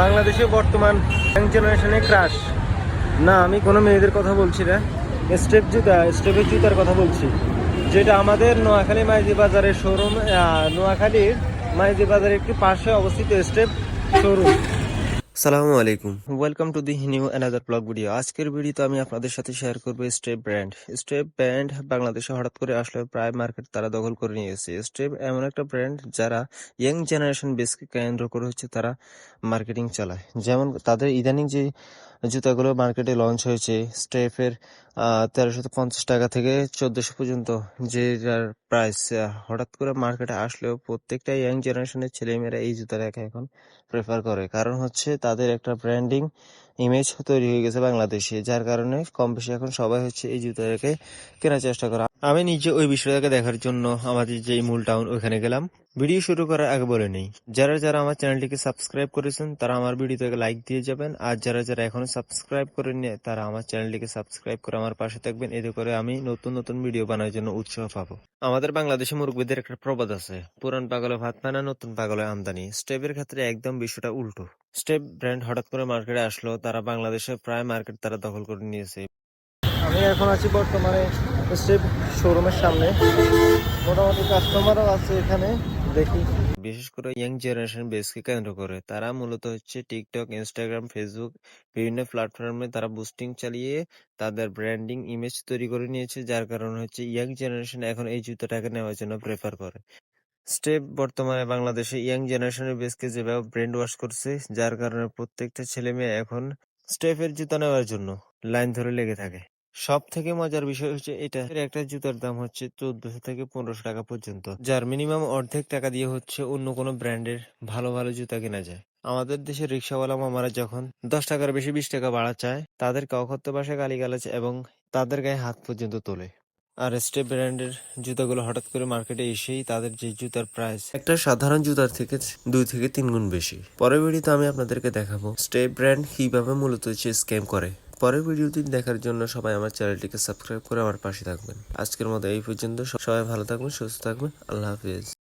বাংলাদেশে বর্তমান ইয়াং জেনারেশনে ক্রাশ না, আমি কোনো মেয়েদের কথা বলছি না। স্টেপ জুতা স্টেপের জুতার কথা বলছি। যেটা আমাদের নোয়াখালী মাইজি বাজারের শোরুম নোয়াখালীর মাইজি বাজারের একটি পাশে অবস্থিত স্টেপ শোরুম সালামু আলাইকুম। Welcome to the new another blog video আজকের ভিডিওতে আমি আপনাদের সাথে শেয়ার করব স্টেপ ব্র্যান্ড স্টেপ ব্র্যান্ড বাংলাদেশে হঠাৎ করে আসলে প্রায় মার্কেট তারা দখল করে নিয়েছে। স্টেপ এমন একটা ব্র্যান্ড যারা ইয়াং জেনারেশন বেসকে কেন্দ্র করে হচ্ছে তারা মার্কেটিং চালায়। যেমন তাদের ইদানিং যে জুতাগুলো মার্কেটে লঞ্চ হয়েছে। স্টেফের তেরোশো পঞ্চাশ টাকা থেকে চোদ্দশো পর্যন্ত যে প্রাইস হঠাৎ করে মার্কেটে আসলেও প্রত্যেকটা ইয়াং জেনারেশনের ছেলেমেয়েরা এই জুতাটাকে এখন প্রেফার করে। কারণ হচ্ছে তাদের একটা ব্র্যান্ডিং ইমেজ তৈরি হয়ে গেছে বাংলাদেশে, যার কারণে কম বেশি এখন সবাই হচ্ছে এই জুতাটাকে কেনার চেষ্টা করে। আমি নিজে ওই বিষয়টাকে দেখার জন্য আমাদের যে মূল টাউন ওইখানে গেলাম। ভিডিও শুরু করার আগে বলে নেই, যারা যারা আমার চ্যানেলটিকে সাবস্ক্রাইব করেছেন, তারা আমার ভিডিওতে লাইক দিয়ে যাবেন, আর যারা যারা এখনও সাবস্ক্রাইব করেননি, তারা আমার চ্যানেলটিকে সাবস্ক্রাইব করে আমার পাশে থাকবেন। এতে করে আমি নতুন নতুন ভিডিও বানানোর জন্য উৎসাহ পাবো। আমাদের বাংলাদেশে মুরব্বীদের একটা প্রবাদ আছে, পুরান পাগলে ভাত পানা নতুন পাগলে আমদানি। স্টেপের ক্ষেত্রে একদম বিষয়টা উল্টো। স্টেপ ব্র্যান্ড হঠাৎ করে মার্কেটে আসলো, তারা বাংলাদেশে প্রায় মার্কেট তারা দখল করে নিয়েছে। আমি এখন আছি বর্তমানে স্টেপ শোরুমের সামনে। মোটামুটি কাস্টমারও আছে এখানে, দেখি। বিশেষ করে ইয়াং জেনারেশন বেসকে কেন্দ্র করে, তারা মূলত হচ্ছে টিকটক ইনস্টাগ্রাম ফেসবুক বিভিন্ন প্ল্যাটফর্মে তারা বুস্টিং চালিয়ে তাদের ব্র্যান্ডিং ইমেজ তৈরি করে নিয়েছে, যার কারণে হচ্ছে ইয়াং জেনারেশন এখন এই জুতোটাকে নেওয়ার জন্য প্রেফার করে। স্টেপ বর্তমানে বাংলাদেশে ইয়াং জেনারেশনের বেসকে যেভাবে ব্রেন্ড ওয়াশ করছে, যার কারণে প্রত্যেকটা ছেলে মেয়ে এখন স্টেপের জুতা নেওয়ার জন্য লাইন ধরে লেগে থাকে। সব থেকে মজার বিষয় হচ্ছে এটা। একটা জুতার দাম হচ্ছে চোদ্দশো থেকে পনেরোশো টাকা পর্যন্ত। যার মিনিমাম অর্ধেক টাকা দিয়ে হচ্ছে অন্য কোনো ব্র্যান্ডের ভালো ভালো জুতা কেনা যায়। আমাদের দেশের রিক্সাওয়ালা মামারা যখন দশ টাকার বেশি বিশ টাকা বাড়া চায় তাদেরকে অকথ্য ভাষায় গালিগালাজ এবং তাদের গায়ে হাত পর্যন্ত তোলে। আর স্টেপ ব্র্যান্ডের জুতাগুলো হঠাৎ করে মার্কেটে এসেই তাদের যে জুতার প্রাইস একটা সাধারণ জুতার থেকে দুই থেকে তিন গুণ বেশি। পরের ভিডিওতে আমি আপনাদেরকে দেখাবো স্টেপ ব্র্যান্ড কীভাবে মূলত স্ক্যাম করে। পরের ভিডিওটি দেখার জন্য সবাই আমার চ্যানেলটিকে সাবস্ক্রাইব করে আমার পাশে থাকবেন। আজকের মতো এই পর্যন্ত। সবাই ভালো থাকবেন, সুস্থ থাকবেন। আল্লাহ হাফিজ।